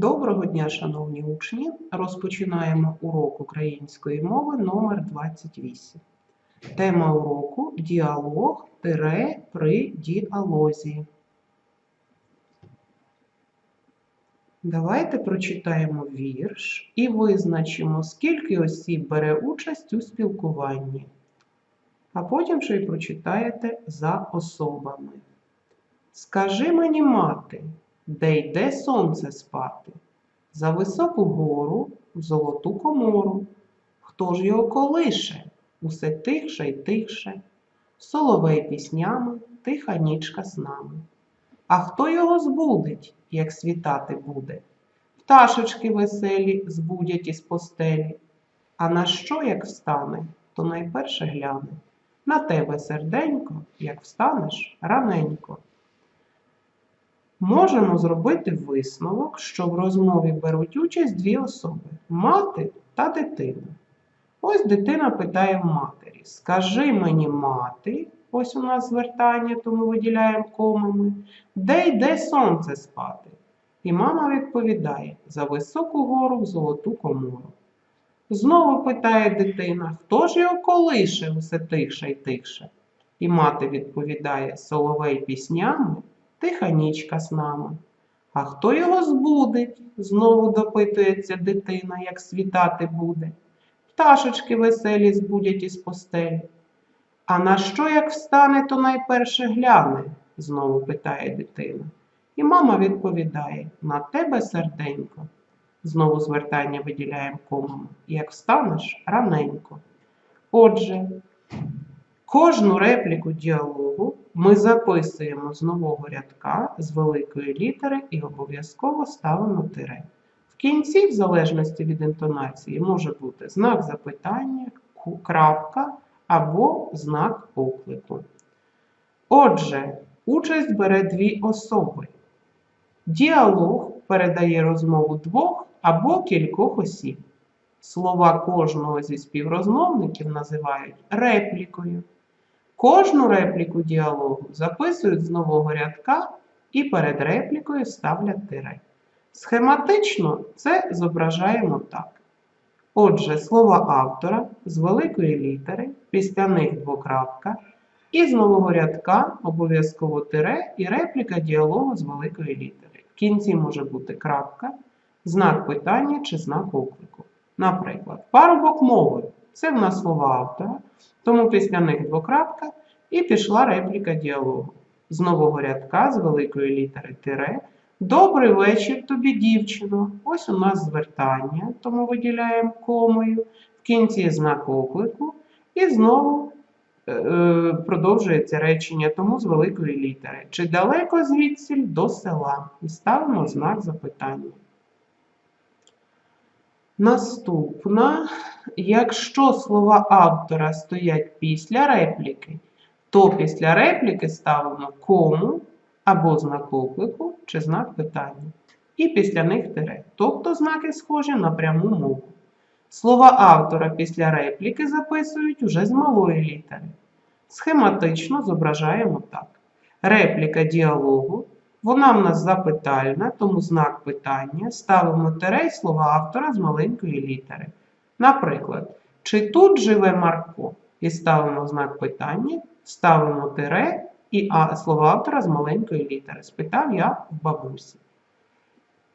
Доброго дня, шановні учні! Розпочинаємо урок української мови номер 28. Тема уроку діалог тире при діалозі. Давайте прочитаємо вірш і визначимо, скільки осіб бере участь у спілкуванні. А потім ще й прочитаєте за особами. Скажи мені, мати, де йде сонце спати? За високу гору, в золоту комору. Хто ж його колише? Усе тихше й тихше, соловей піснями, тиха нічка снами. А хто його збудить, як світати буде? Пташечки веселі збудять із постелі. А на що, як встане, то найперше гляне. На тебе, серденько, як встанеш раненько. Можемо зробити висновок, що в розмові беруть участь дві особи мати та дитина. Ось дитина питає в матері: Скажи мені, мати, ось у нас звертання, тому виділяємо комами, де йде сонце спати? І мама відповідає за високу гору в золоту комору. Знову питає дитина, хто ж його колише усе тихше й тихше? І мати відповідає соловей піснями, тиха нічка з нами. А хто його збудить? знову допитується дитина, як світати буде. Пташечки веселі збудять із постелі. А на що, як встане, то найперше гляне? знову питає дитина. І мама відповідає на тебе, серденько. Знову звертання виділяємо комами. Як встанеш раненько. Отже, Кожну репліку діалогу ми записуємо з нового рядка з великої літери і обов'язково ставимо тире. В кінці, в залежності від інтонації, може бути знак запитання, крапка або знак оклику. Отже, участь бере дві особи. Діалог передає розмову двох або кількох осіб. Слова кожного зі співрозмовників називають реплікою. Кожну репліку діалогу записують з нового рядка і перед реплікою ставлять тире. Схематично це зображаємо так. Отже, слова автора з великої літери, після них двокрапка, і з нового рядка обов'язково тире і репліка діалогу з великої літери. В кінці може бути крапка, знак питання чи знак оклику. Наприклад, парубок мови це в нас слова автора, тому після них двокрапка і пішла репліка діалогу. З нового рядка з великої літери тире. Добрий вечір тобі, дівчино. Ось у нас звертання, тому виділяємо комою. В кінці знак оклику. І знову е, е, продовжується речення, тому з великої літери. Чи далеко звідсіль до села? І ставимо знак запитання. Наступна, якщо слова автора стоять після репліки, то після репліки ставимо кому або знак оклику чи знак питання. І після них тире, тобто знаки схожі на пряму мову. Слова автора після репліки записують уже з малої літери. Схематично зображаємо так. Репліка діалогу вона в нас запитальна, тому знак питання ставимо тире слова автора з маленької літери. Наприклад, чи тут живе Марко? І ставимо знак питання, ставимо тире і а, слова автора з маленької літери. Спитав я в бабусі.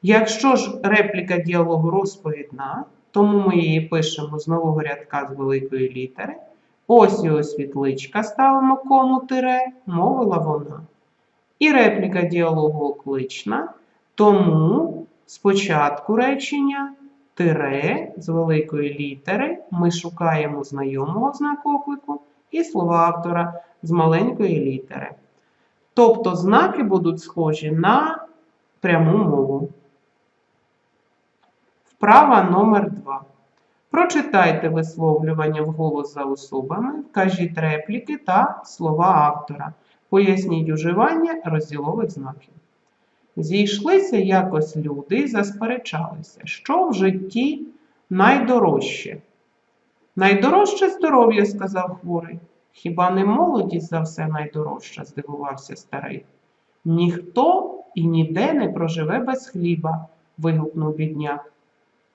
Якщо ж репліка діалогу розповідна, тому ми її пишемо з нового рядка з великої літери. Ось ось світличка ставимо кому тире, мовила вона. І репліка діалогу оклична, тому спочатку речення тире з великої літери ми шукаємо знайомого знаку оклику і слова автора з маленької літери. Тобто знаки будуть схожі на пряму мову. Вправа номер 2. Прочитайте висловлювання вголос за особами, вкажіть репліки та слова автора. Поясніть уживання розділових знаків. Зійшлися якось люди і засперечалися, що в житті найдорожче. Найдорожче здоров'я, сказав хворий. Хіба не молодість за все найдорожча? здивувався старий. Ніхто і ніде не проживе без хліба, вигукнув бідняк.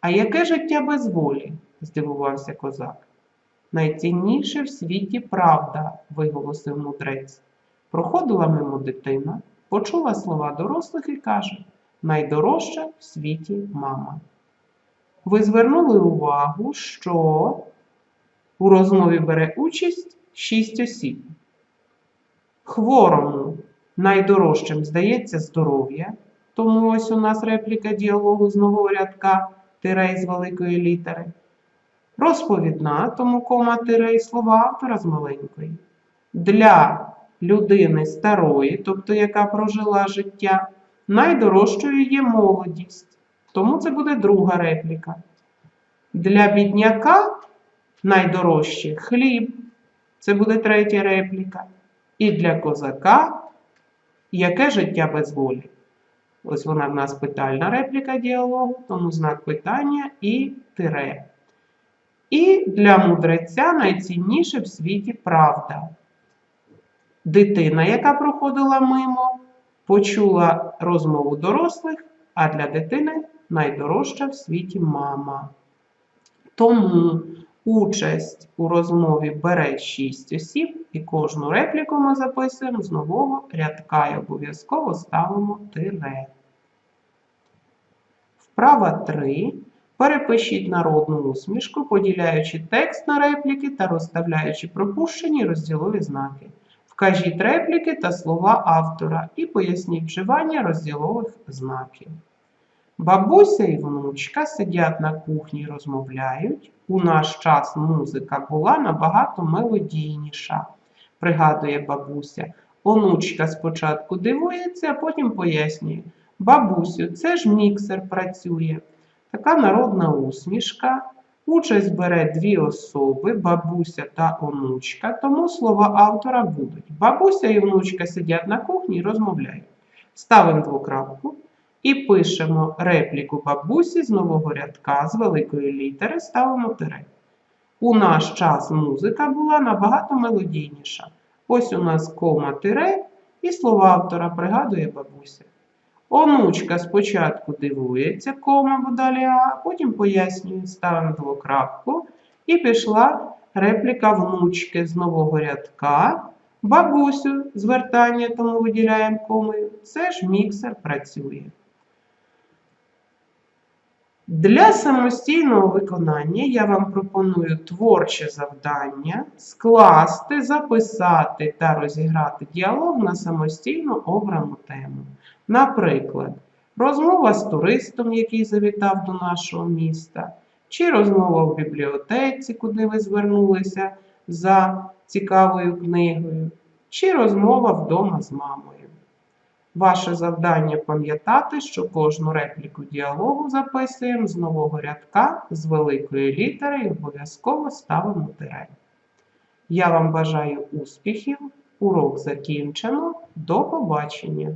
А яке життя без волі? здивувався козак. Найцінніше в світі правда, виголосив мудрець. Проходила мимо дитина, почула слова дорослих і каже найдорожча в світі мама. Ви звернули увагу, що у розмові бере участь шість осіб. Хворому найдорожчим здається здоров'я, тому ось у нас репліка діалогу з нового рядка тире з великої літери. Розповідна, тому кома тире і слова автора з маленької. Для людини старої, тобто яка прожила життя, найдорожчою є молодість, тому це буде друга репліка. Для бідняка найдорожче хліб, це буде третя репліка. І для козака яке життя без волі? Ось вона в нас питальна репліка діалогу, тому знак питання і тире. І для мудреця найцінніше в світі правда. Дитина, яка проходила мимо, почула розмову дорослих, а для дитини найдорожча в світі мама. Тому участь у розмові бере 6 осіб, і кожну репліку ми записуємо з нового рядка і обов'язково ставимо тире. Вправа 3. Перепишіть народну усмішку, поділяючи текст на репліки та розставляючи пропущені розділові знаки. Вкажіть репліки та слова автора і поясніть вживання розділових знаків. Бабуся і внучка сидять на кухні і розмовляють. У наш час музика була набагато мелодійніша, пригадує бабуся. Онучка спочатку дивується, а потім пояснює. Бабусю, це ж міксер працює. Така народна усмішка. Участь бере дві особи, бабуся та онучка, тому слова автора будуть. Бабуся і внучка сидять на кухні і розмовляють. Ставимо двокрапку і пишемо репліку бабусі з нового рядка з великої літери ставимо тире. У наш час музика була набагато мелодійніша. Ось у нас кома тире і слова автора пригадує бабуся. Онучка спочатку дивується, кома, бо далі а, а потім пояснює, ставимо двокрапку. І пішла репліка внучки з нового рядка. Бабусю звертання, тому виділяємо комою. Це ж міксер працює. Для самостійного виконання я вам пропоную творче завдання скласти, записати та розіграти діалог на самостійно обрану тему. Наприклад, розмова з туристом, який завітав до нашого міста, чи розмова в бібліотеці, куди ви звернулися за цікавою книгою, чи розмова вдома з мамою. Ваше завдання пам'ятати, що кожну репліку діалогу записуємо з нового рядка з великої літери і обов'язково ставимо тире. Я вам бажаю успіхів. Урок закінчено. До побачення!